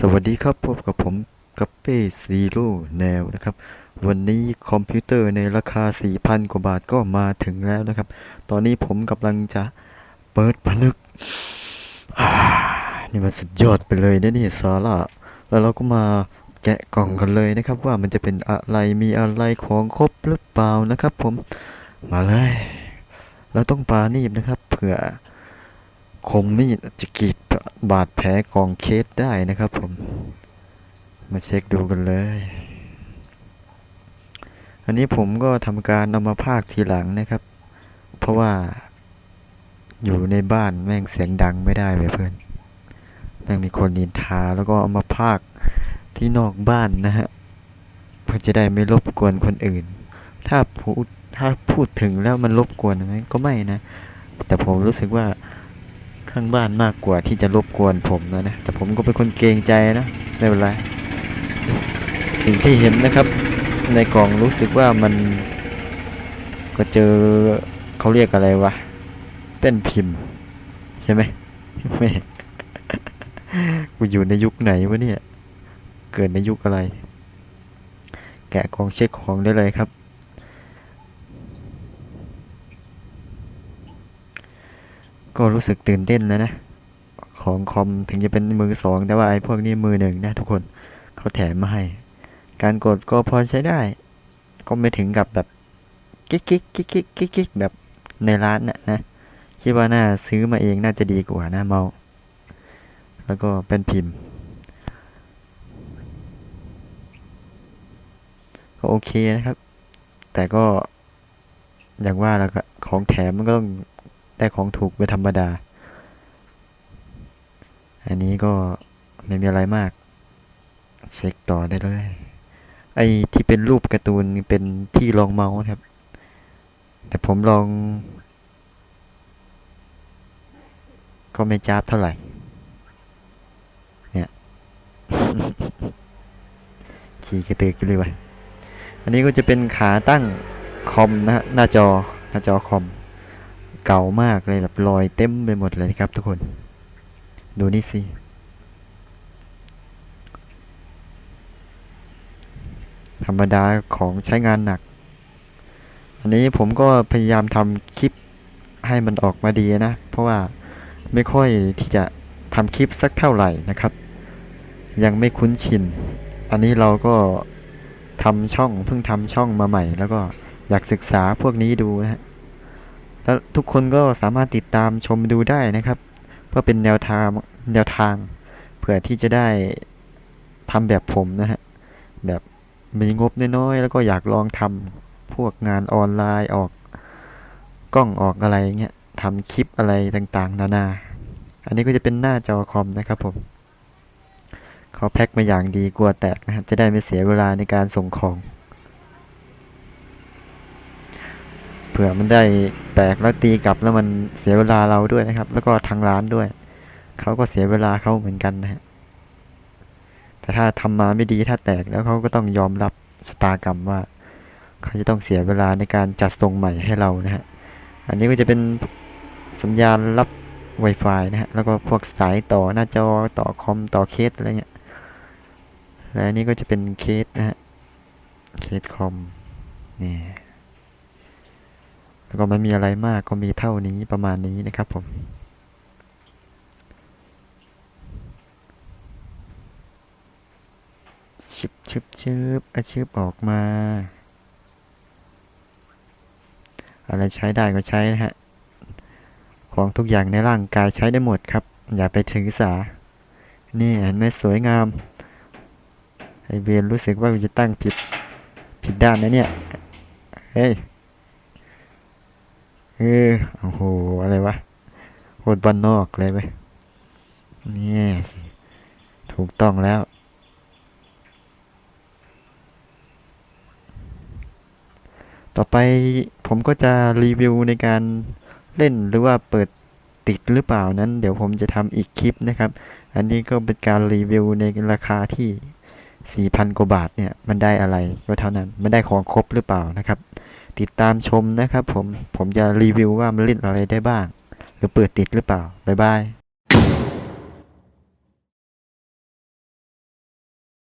สวัสดีครับพบกับผมกัปเป้ซีโร่แนวนะครับ วันนี้คอมพิวเตอร์ในราคา 4,000 กว่าบาทก็มาถึงแล้วนะครับ ตอนนี้ผมกำลังจะเปิดผนึกนี่มันสุดยอดไปเลยนะนี่ซาร่าแล้วเราก็มาแกะกล่องกันเลยนะครับ ว่ามันจะเป็นอะไรมีอะไรของครบหรือเปล่านะครับ ผมมาเลยเราต้องปานีบนะครับเผื่อคมมีดจะกรีดบาดแผลของเคสได้นะครับผม มาเช็คดูกันเลย อันนี้ผมก็ทำการเอามาพากทีหลังนะครับ เพราะว่า อยู่ในบ้านแม่งเสียงดังไม่ได้เลยเพื่อน แม่งมีคนนินทาแล้วก็เอามาพากที่นอกบ้านนะฮะเพื่อจะได้ไม่รบกวนคนอื่น ถ้าพูดถ้าพูดถึงแล้วมันรบกวนไหมก็ไม่นะ แต่ผมรู้สึกว่า ข้างบ้านมากกว่าที่จะรบกวนผมนะนะ แต่ผมก็เป็นคนเกรงใจนะ ไม่เป็นไร สิ่งที่เห็นนะครับ ในกล่องรู้สึกว่ามัน ก็เจอเขาเรียกอะไรวะ เป็นพิมพ์ ใช่ไหมไม่กูอยู่ในยุคไหนวะเนี่ย เกิดในยุคอะไร แกะกล่องเช็คของได้เลยครับ ก็รู้สึกตื่นเต้นแล้วนะ ของคอมถึงจะเป็นมือสองแต่ว่าไอ้พวกนี้มือหนึ่งนะทุกคนเขาแถมมาให้ การกดก็พอใช้ได้ ก็ไม่ถึงกับแบบกิ๊กกิ๊กกิ๊กกิ๊กกิ๊กกิ๊กแบบในร้านน่ะนะคิดว่าน่าซื้อมาเองน่าจะดีกว่านะเมา แล้วก็เป็นพิมพ์ก็โอเคนะครับ แต่ก็อย่างว่าแล้วก็ของแถมมันก็ต้อง ได้ของถูกเป็นธรรมดา อันนี้ก็ไม่มีอะไรมาก เช็คต่อได้เลย ไอ้ที่เป็นรูปการ์ตูนเป็นที่รองเมาส์ครับ แต่ผมลอง ก็ไม่จ้าบเท่าไหร่ เนี่ยขี่กระตือกรือร้นอันนี้ก็จะเป็นขาตั้งคอมนะฮะหน้าจอหน้าจอคอม เก่ามากเลยแบบรอยเต็มไปหมดเลยครับทุกคน ดูนี่สิ ธรรมดาของใช้งานหนัก อันนี้ผมก็พยายามทำคลิปให้มันออกมาดีนะ เพราะว่าไม่ค่อยที่จะทำคลิปสักเท่าไหร่นะครับ ยังไม่คุ้นชิน อันนี้เราก็ทำช่องเพิ่งทำช่องมาใหม่ แล้วก็อยากศึกษาพวกนี้ดูนะฮะ แล้วทุกคนก็สามารถติดตามชมดูได้นะครับ เพื่อเป็นแนวทางแนวทางเพื่อที่จะได้ทำแบบผมนะฮะแบบมีงบน้อยๆแล้วก็อยากลองทำพวกงานออนไลน์ออกกล้องออกอะไรเงี้ยทำคลิปอะไรต่างๆ นานา อันนี้ก็จะเป็นหน้าจอคอมนะครับผมเขาแพ็คมาอย่างดีกลัวแตกนะฮะจะได้ไม่เสียเวลาในการส่งของ เผื่อมันได้แตกแล้วตีกลับแล้วมันเสียเวลาเราด้วยนะครับ แล้วก็ทางร้านด้วยเขาก็เสียเวลาเขาเหมือนกันนะฮะแต่ถ้าทำมาไม่ดีถ้าแตกแล้วเขาก็ต้องยอมรับสตากรรมว่าเขาจะต้องเสียเวลาในการจัดส่งใหม่ให้เรานะฮะอันนี้ก็จะเป็นสัญญาณรับ Wi-Fi นะฮะ แล้วก็พวกสายต่อหน้าจอต่อคอมต่อเคสอะไรเงี้ย และอันนี้ก็จะเป็นเคสนะฮะ เคสคอมนี่ แล้วก็ไม่มีอะไรมากก็มีเท่านี้ประมาณนี้นะครับผมชึบชึบชึบอาชึบออกมา อะไรใช้ได้ก็ใช้นะฮะ ของทุกอย่างในร่างกายใช้ได้หมดครับ อย่าไปถือสา นี่เห็นไหมสวยงาม ไอเวียนรู้สึกว่าจะตั้งผิด ผิดด้านนะเนี่ย เฮ้ย เออโอ้โห อะไรวะโคตรบ้านนอกเลยไหมนี่สิถูกต้องแล้ว ต่อไปผมก็จะรีวิวในการเล่นหรือว่าเปิดติดหรือเปล่านั้น เดี๋ยวผมจะทำอีกคลิปนะครับ อันนี้ก็เป็นการรีวิวในราคาที่ 4,000 กว่าบาทเนี่ย มันได้อะไรก็เท่านั้น มันได้ของครบหรือเปล่านะครับ ติดตามชมนะครับผม ผมจะรีวิวว่ามันเล่นอะไรได้บ้าง หรือเปิดติดหรือเปล่า บ๊ายบาย